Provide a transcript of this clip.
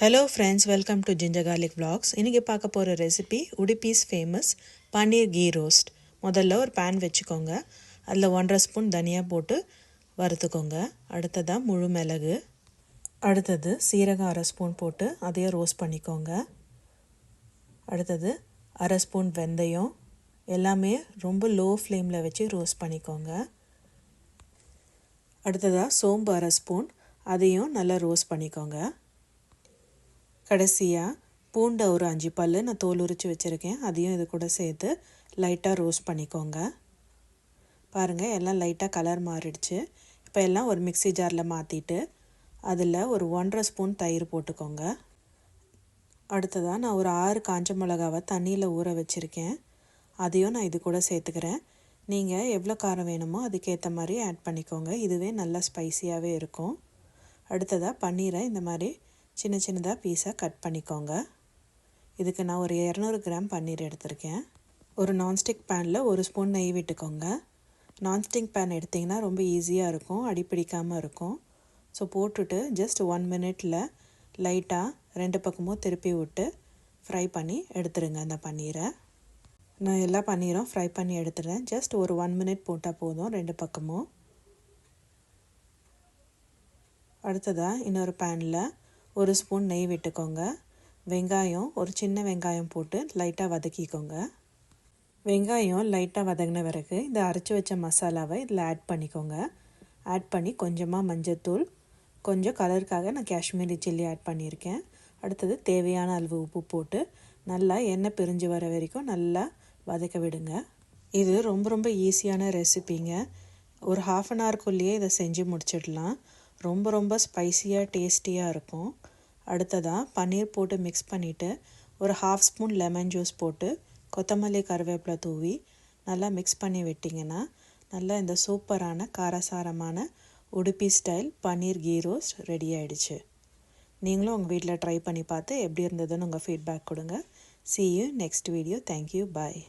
Hello friends welcome to ginger garlic vlogs. இன்றைக்கி பார்க்க போகிற recipe Udupi's famous paneer ghee roast முதல்ல ஒரு பேன் வச்சுக்கோங்க. அதில் ஒன்றரை ஸ்பூன் தனியா போட்டு வறுத்துக்கோங்க. அடுத்ததாக முழு மிளகு. அடுத்தது சீரகம் அரை ஸ்பூன் போட்டு அதையும் ரோஸ்ட் பண்ணிக்கோங்க. அடுத்தது அரை ஸ்பூன் வெந்தயம். எல்லாமே ரொம்ப லோ ஃப்ளேமில் வச்சு ரோஸ்ட் பண்ணிக்கோங்க. அடுத்ததாக சோம்பு அரை ஸ்பூன் அதையும் நல்லா ரோஸ்ட் பண்ணிக்கோங்க. கடைசியாக பூண்டை ஒரு அஞ்சு பல் நான் தோல் உரித்து வச்சுருக்கேன். அதையும் இது கூட சேர்த்து லைட்டாக ரோஸ்ட் பண்ணிக்கோங்க. பாருங்கள் எல்லாம் லைட்டாக கலர் மாறிடுச்சு. இப்போ எல்லாம் ஒரு மிக்சி ஜாரில் மாற்றிட்டு அதில் ஒரு ஒன்றரை ஸ்பூன் தயிர் போட்டுக்கோங்க. அடுத்ததாக நான் ஒரு ஆறு காஞ்ச மிளகாவை தண்ணியில் ஊற வச்சுருக்கேன். அதையும் நான் இது கூட சேர்த்துக்கிறேன். நீங்கள் எவ்வளோ காரம் வேணுமோ அதுக்கேற்ற மாதிரி ஆட் பண்ணிக்கோங்க. இதுவே நல்லா ஸ்பைசியாகவே இருக்கும். அடுத்ததாக பன்னீரை இந்த மாதிரி சின்ன சின்னதாக பீஸாக கட் பண்ணிக்கோங்க. இதுக்கு நான் ஒரு இரநூறு கிராம் பன்னீர் எடுத்திருக்கேன். ஒரு நான்ஸ்டிக் பேனில் ஒரு ஸ்பூன் நெய் விட்டுக்கோங்க. நான்ஸ்டிக் பேன் எடுத்திங்கன்னா ரொம்ப ஈஸியாக இருக்கும் அடிப்பிடிக்காமல் இருக்கும். ஸோ போட்டுட்டு ஜஸ்ட் ஒன் மினிட்டில் லைட்டாக ரெண்டு பக்கமும் திருப்பி விட்டு ஃப்ரை பண்ணி எடுத்துருங்க அந்த பன்னீரை. நான் எல்லா பன்னீரும் ஃப்ரை பண்ணி எடுத்துடுறேன் ஜஸ்ட் ஒரு ஒன் மினிட் போட்டால் போதும் ரெண்டு பக்கமும். அடுத்ததாக இன்னொரு பேனில் ஒரு ஸ்பூன் நெய் விட்டுக்கோங்க. வெங்காயம் ஒரு சின்ன வெங்காயம் போட்டு லைட்டாக வதக்கிக்கோங்க. வெங்காயம் லைட்டாக வதங்கின பிறகு இந்த அரைச்சி வச்ச மசாலாவை இதில் ஆட் பண்ணிக்கோங்க. ஆட் பண்ணி கொஞ்சமாக மஞ்சத்தூள் கொஞ்சம் கலருக்காக நான் காஷ்மீரி சில்லி ஆட் பண்ணியிருக்கேன். அடுத்தது தேவையான அளவு உப்பு போட்டு நல்லா எண்ணெய் பிரிஞ்சு வர வரைக்கும் நல்லா வதக்க விடுங்க. இது ரொம்ப ரொம்ப ஈஸியான ரெசிபிங்க ஒரு ஹாஃப் அன் ஹவர்க்குள்ளேயே இதை செஞ்சு முடிச்சிடலாம். ரொம்ப ரொம்ப ஸ்பைசியாக டேஸ்டியாக இருக்கும். அடுத்ததாக பன்னீர் போட்டு மிக்ஸ் பண்ணிவிட்டு ஒரு ஹாஃப் ஸ்பூன் லெமன் ஜூஸ் போட்டு கொத்தமல்லி கருவேப்பிலை தூவி நல்லா மிக்ஸ் பண்ணி விட்டிங்கன்னா நல்லா இந்த சூப்பரான காரசாரமான Udupi style paneer ghee roast ready ஆயிடுச்சு. நீங்களும் உங்கள் வீட்டில் ட்ரை பண்ணி பார்த்து எப்படி இருந்ததுன்னு உங்கள் ஃபீட்பேக் கொடுங்க. See you next video thank you bye